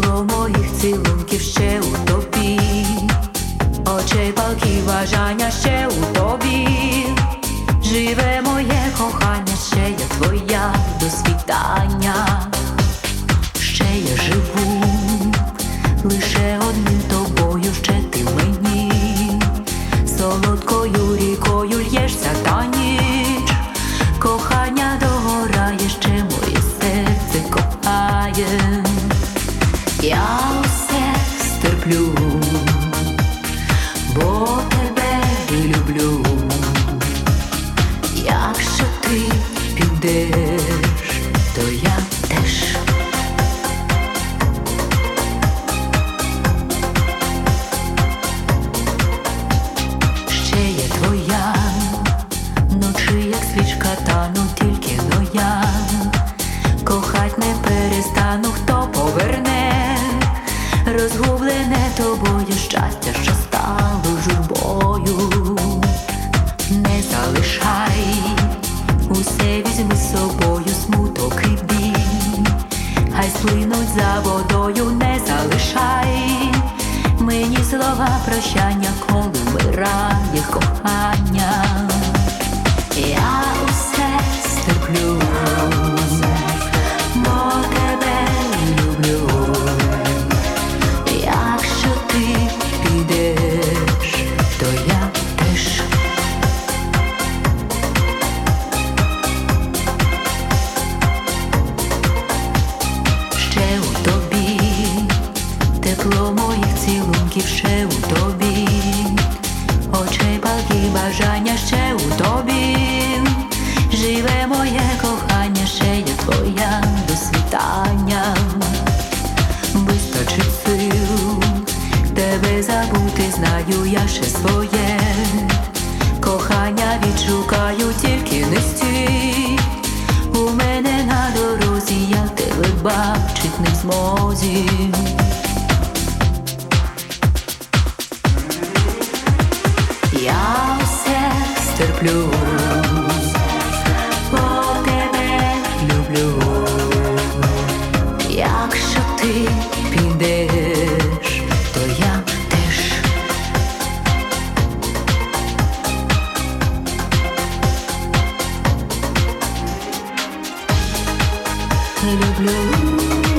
тепло моїх цілунків ще у тобі, очей палки бажання ще у тобі, живе моє кохання, ще я твоя до світання, ще я живу, Я все стерплю, бо тебе люблю. Якщо ти підеш, то я теж. Ще є твоя, ночі, як свічка, тану тільки но я. Кохать не перестану, хто поверне, тобою щастя, що стало журбою. Не залишай, усе візьми з собою, смуток і біль, хай сплинуть за водою, не залишай мені слова прощання, коли вмирає кохання. Я тепло моїх цілунків ще у тобі, очей палки бажання ще у тобі, живе моє кохання, ще я твоя до світання, вистачить сил, тебе забути знаю я ще своє, кохання відшукаю, тільки не стій. У мене на дорозі я тебе бачить не змозі. Я все стерплю, бо тебе люблю. Якщо ти підеш, то я теж. Люблю.